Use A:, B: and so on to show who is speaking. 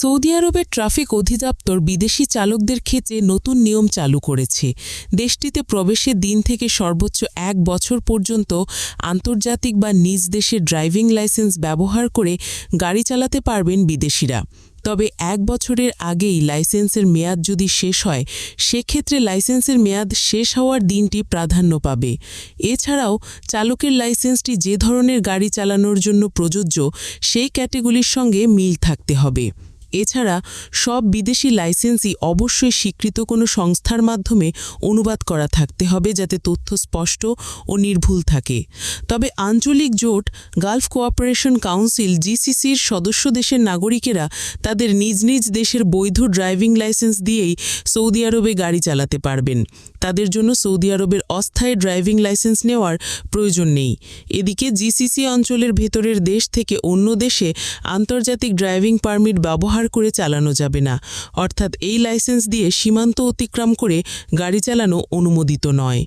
A: Saudi আরবের traffic অধিদপ্তর বিদেশি চালকদের ক্ষেত্রে নতুন নিয়ম চালু করেছে। দেশটিতে প্রবেশের দিন থেকে সর্বোচ্চ এক বছর পর্যন্ত আন্তর্জাতিক বা নিজ দেশের ড্রাইভিং লাইসেন্স ব্যবহার করে গাড়ি চালাতে পারবেন বিদেশিরা। তবে এক বছরের আগেই লাইসেন্সের মেয়াদ যদি শেষ হয়, সেক্ষেত্রে লাইসেন্সের মেয়াদ শেষ হওয়ার দিনটি প্রাধান্য পাবে। এছাড়াও চালকের লাইসেন্সটি যে ধরনের গাড়ি চালানোর জন্য প্রযোজ্য, সেই ক্যাটেগরির সঙ্গে মিল থাকতে হবে। এছাড়া সব বিদেশি লাইসেন্সই অবশ্যই স্বীকৃত কোনো সংস্থার মাধ্যমে অনুবাদ করা থাকতে হবে যাতে তথ্য স্পষ্ট ও নির্ভুল থাকে। তবে আঞ্চলিক জোট, গালফ কোঅপারেশন কাউন্সিল, জিসিসির সদস্য দেশের নাগরিকেরা তাদের নিজ নিজ দেশের বৈধ ড্রাইভিং লাইসেন্স দিয়েই সৌদি আরবে গাড়ি চালাতে পারবেন। তাদের জন্য সৌদি আরবের অস্থায়ী ড্রাইভিং লাইসেন্স নেওয়ার প্রয়োজন নেই। এদিকে জিসিসি অঞ্চলের ভেতরের দেশ থেকে অন্য দেশে আন্তর্জাতিক ড্রাইভিং পারমিট ব্যবহার করে চালানো যাবে না। অর্থাৎ এই লাইসেন্স দিয়ে সীমান্ত অতিক্রম করে গাড়ি চালানো অনুমোদিত নয়।